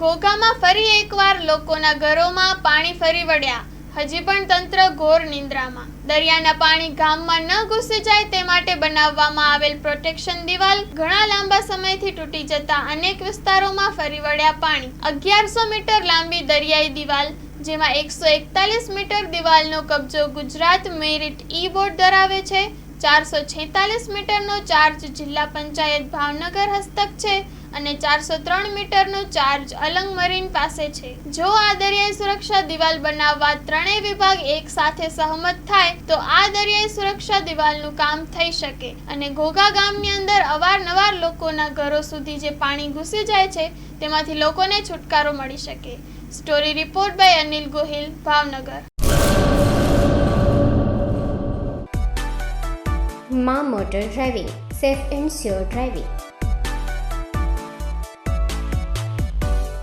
ઘોઘામાં ફરી એકવાર લોકોના ઘરોમાં પાણી ફરી વળ્યા. હજી પણ તંત્ર ઘોર નિંદ્રામાં. દરિયાના પાણી ગામમાં ન ઘૂસી જાય તે માટે બનાવવામાં આવેલ પ્રોટેક્શન દિવાલ ઘણા લાંબા સમયથી તૂટી જતા અનેક વિસ્તારોમાં ફરી વળ્યા પાણી. અગિયારસો મીટર લાંબી દરિયાઈ દિવાલ, જેમાં એકસો એકતાલીસ મીટર દિવાલનો કબજો ગુજરાત મેરિટ ઈ બોર્ડ ધરાવે છે, ચારસો છેતાલીસ મીટરનો ચાર્જ જિલ્લા પંચાયત ભાવનગર હસ્તક છે અને ચારસો ત્રણ મીટરનો ચાર્જ અલંગ મરીન પાસે છે. જો આ દરિયાઈ સુરક્ષા દિવાલ બનાવવા ત્રણેય વિભાગ એક સાથે સહમત થાય, તો આ દરિયાઈ સુરક્ષા દિવાલનું કામ થઈ શકે. અને ઘોઘા ગામની અંદર અવારનવાર લોકોના ઘરો સુધી જે પાણી ઘૂસી જાય છે, તેમાંથી લોકોને છુટકારો મળી શકે. Story report by Anil Gohil, Bhavnagar. માં motor driving, safe and sure driving.